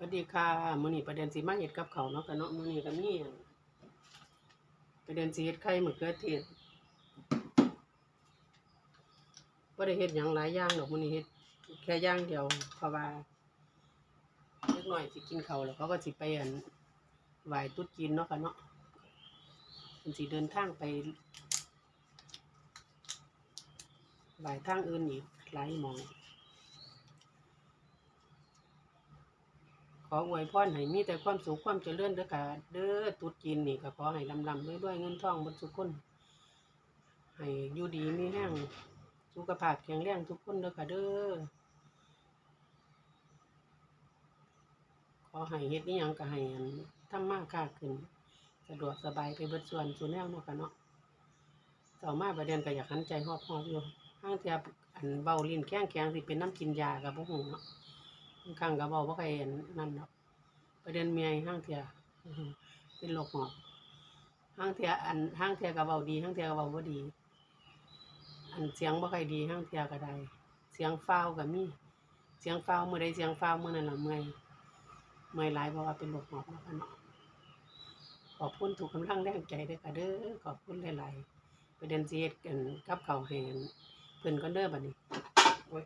สวัสดีค่ะมื้อนี้ประเด็นสิมาเฮ็ดกับเขาเนาะค่ะเนาะมื้อนี้ก็มีอั่นประเด็นสิเฮ็ดไข่มะเขือเทศบ่ได้เฮ็ดหยังหลายอย่างดอกมื้อนี้เฮ็ดแค่ย่างเดียวเพราะว่าเล็กหน้อยสิกินเขาแล้วเขาก็สิไปอันไหวตรุษจีนเนาะค่ะเนาะเพิ่นสิเดินทางไปไหวทางอื่นอีกหลายหมอง ขออวยพรให้มีแต่ความสุขความเจริญเด้อค่ะเด้อตรุษจีนนี่ก็ขอให้ลำลำด้วยด้วยเงินทองบนสุขคนให้อยู่ดีมีแห้งสุขภาพแข็งแรงทุกคนเด้อค่ะเด้อขอให้เฮ็ดนี่ยังก็ให้อันทำมากค้าขึ้น สะดวกสบายไปเบิดส่วนส่วนแนวเนาะค่ะเนาะเจ้ามาประเด็นก็อยากหันใจหอบหอบอยู่ห้างเทียบอันเบาลิ้นแข้งแข็งสิเป็นน้ำกินยากับพวกหูเนาะ บางครั้งก็บอกว่าใครเห็นนั่นเนาะประเด็นเมียห้างเทียเป็นโรคหอบห้างเทียอันห้างเทียก็เบาดีห้างเทียก็เบาบ่ดี อันเสียงบ่ค่อยดีห้างเทียก็ได้เสียงฟ้าวก็มีเสียงฟ้าวเมื่อใดเสียงฟ้าวเมื่อนั้นละเมื่อยเมื่อยหลายเพราะว่าเป็นโรคหอบเนาะค่ะเนาะขอบคุณทุกกำลังแรงใจเด้อค่ะเด้อขอบคุณหลายๆประเด็นสิเฮ็ดกันกับเข้าวให้อันเพิ่อนก่อนเด้อบัดนี้โอ้ย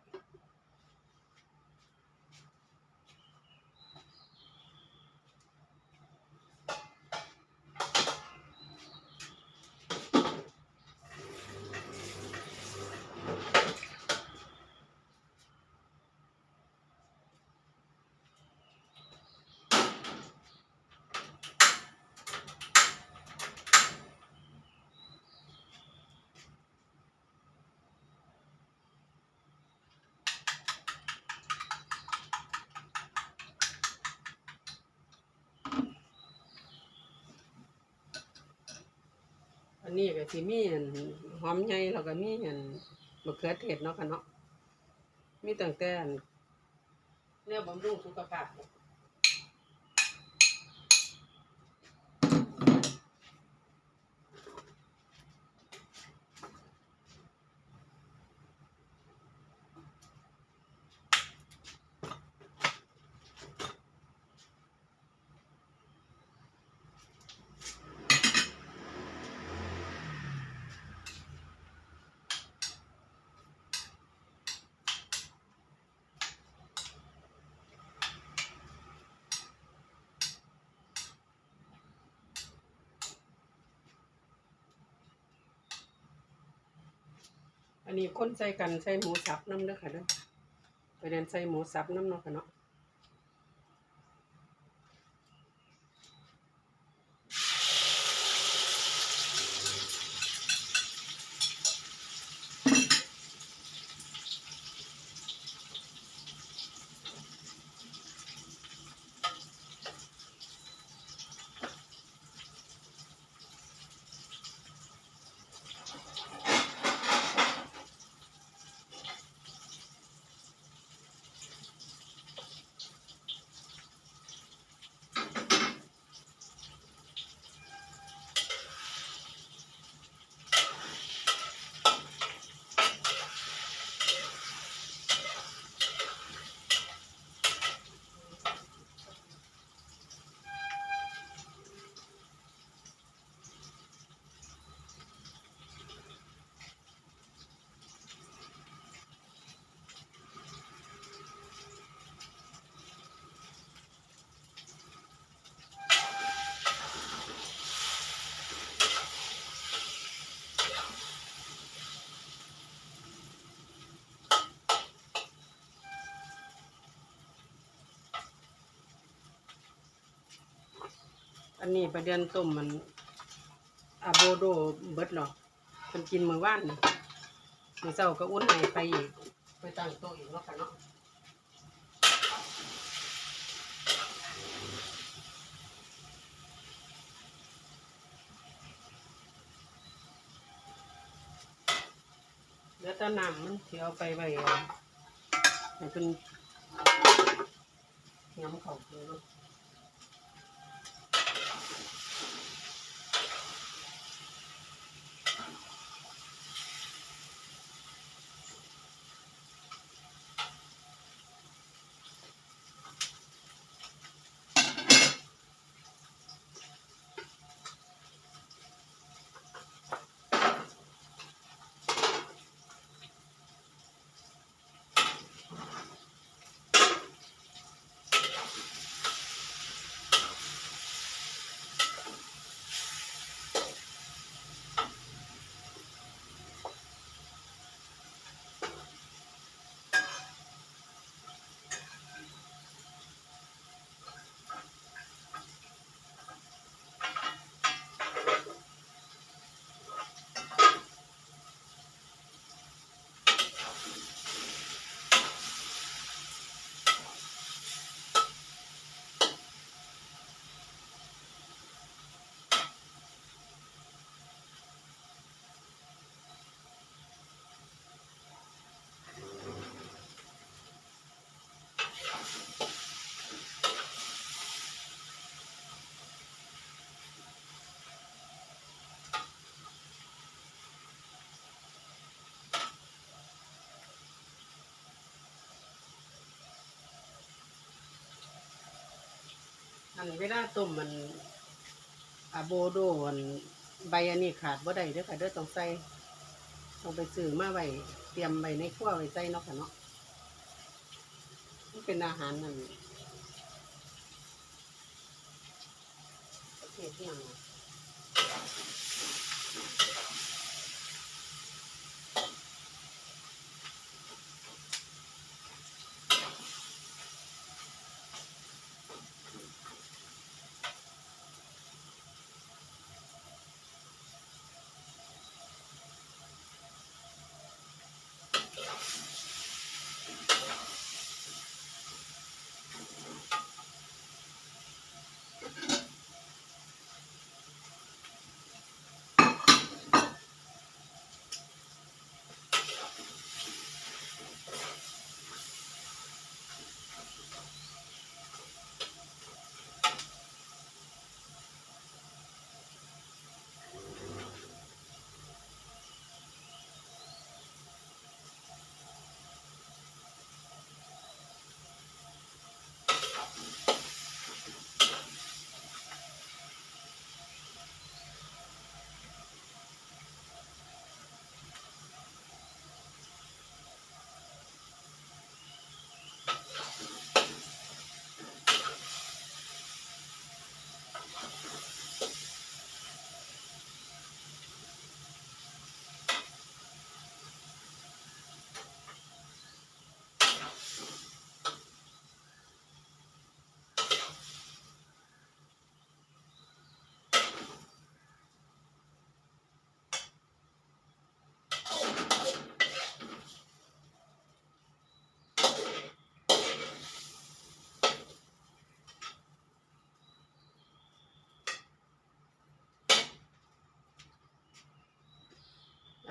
อั นนี้ก็สิมีอันหอมใหญ่แล้วก็มีอันมะเขือเทศเนาะค่ะเนาะมีตั้งแต่อันเนี่ยบำรุงสุขภาพ อันนี้คนใส่กันใส่หมูสับน้ำเด้อค่ะเด้อไปเดินใส่หมูสับน้ำเนาะค่ะเนาะ อันนี้ไปเดินต้มมันอะโบโดเบิดหรอกคนกินมือว่านนี่มือเช้าก็อุ่นให้ไปอีกไปตั้งโต๊ะอีกเนาะค่ะเนาะเดี๋ยวตะน้ำมันสิเอาไปไว้เอาให้เพิ่นย้ำเขาเลยเนาะ อันเวลาต้มมันอะโบโดนใบอันนี้ขาดบ่ได้เด้อค่ะเด้อต้องใส่ต้องไปซื้อมาไว้เตรียมไว้ในครัวไว้ใส่เนาะค่ะเนาะมันเป็นอาหารนั่นประเทที่ยัง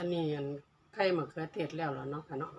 นนี้อันไข่มะเขือเทศแล้วเหรอเนาะค่ะเนาะ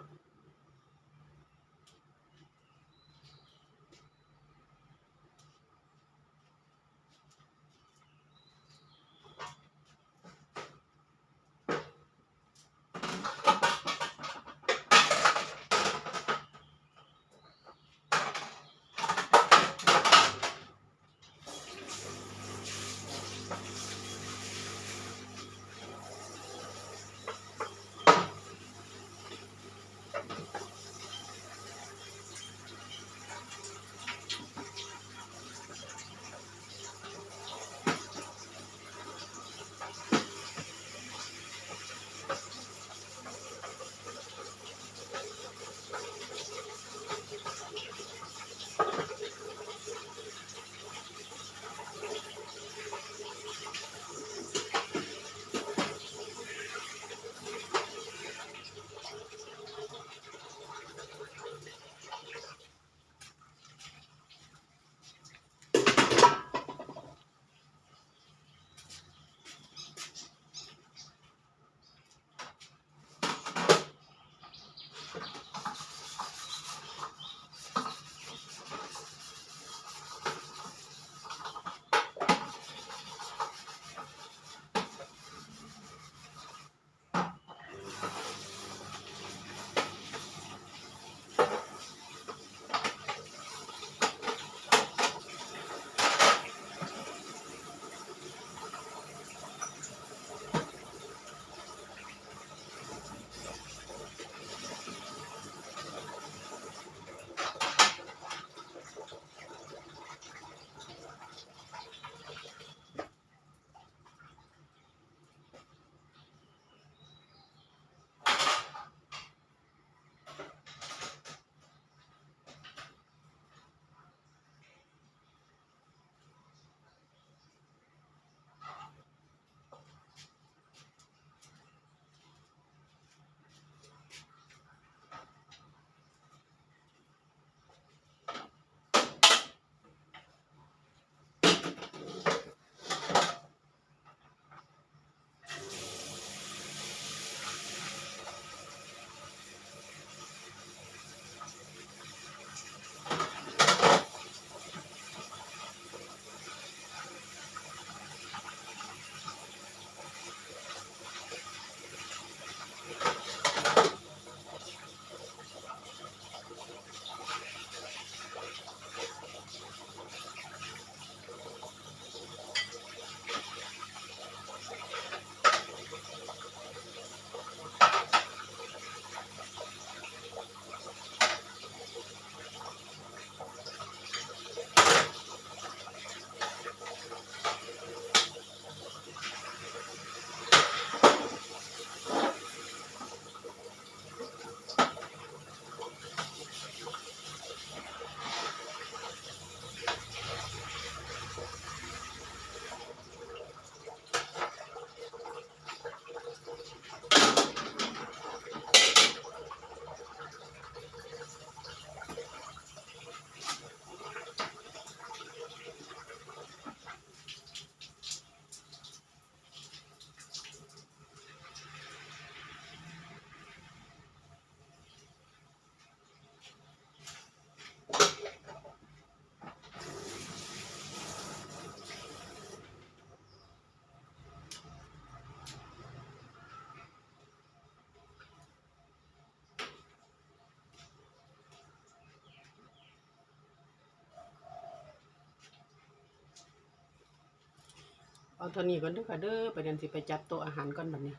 เอาเท่านี้ก่อนเด้อค่ะเด้อประเด็นสิไปจัดโต๊ะอาหารก่อนบัดนี้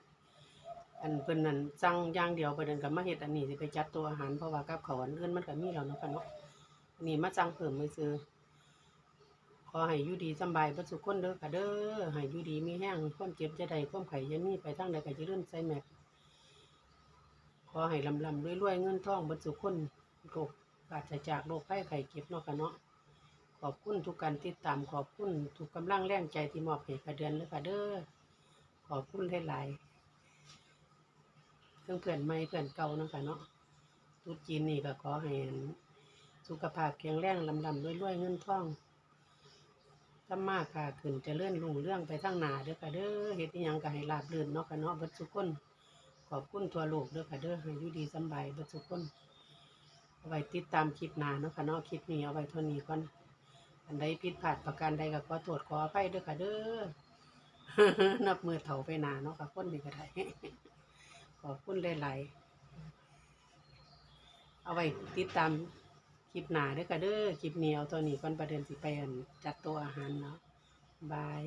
อันเพิ่นนั่นสั่งอย่างเดียวประเด็นก็มาเฮ็ดอันนี้สิไปจัดโต๊ะอาหารเพราะว่ากับเขาวอันอื่นมันก็มีแล้วเนาะค่ะเนาะอันนี้มาสั่งเพิ่มมือซื้อขอให้อยู่ดีสำบายเบ่สุขคนเด้อค่ะเด้อให้อยู่ดีมีแห้งความเจ็บจะได้ความไข้จะมีไปทางใดก็จะเลื่อนใส่แม็กขอให้ลำลำรวยๆเงินทองเบ่สุขคนโรคปราศจากโรคภัยไข้เจ็บเนาะค่ะเนาะ อบคุณทุกการติดตามขอบคุณทุกกำลังแรงใจที่มอบให้กระเดือนเลยค่ะเด้อขอบคุณหลายๆเพื่อนเพื่อนใหม่เพื่อนเก่าเนาะค่ะเนาะทุกจีนนี่ก็ขอให้สุขภาพแข็งแรงลำลำรวยๆเงินท่องทำมากค่ะขึ้นจะเลื่อนรุ่งเรื่องไปทั้งหนาเด้อค่ะเด้อเฮ็ดยังก็ให้ราบรื่นเนาะค่ะเนาะบัดสุกคนขอบคุณทั่วโลกเด้อค่ะเด้อให้ยู่ดีสบายบัดสุกคนเอาไว้ติดตามคลิปหน้าเนาะค่ะเนาะคลิปนี้เอาไว้เท่านี้ก่อน อันใดผิดพลาดประการใดก็ขอโทษขออภัยด้วยค่ะเด้อ นับมือเถาไปหนาเนาะค่ะคนนี้ก็ได้ ขอบคุณหลายๆเอาไว้ติดตามคลิปหนาเด้วยค่ะเด้อคลิปนี้เอาตัวนี้ก่อนประเด็นสิไปอันจัดตัวอาหารเนาะบาย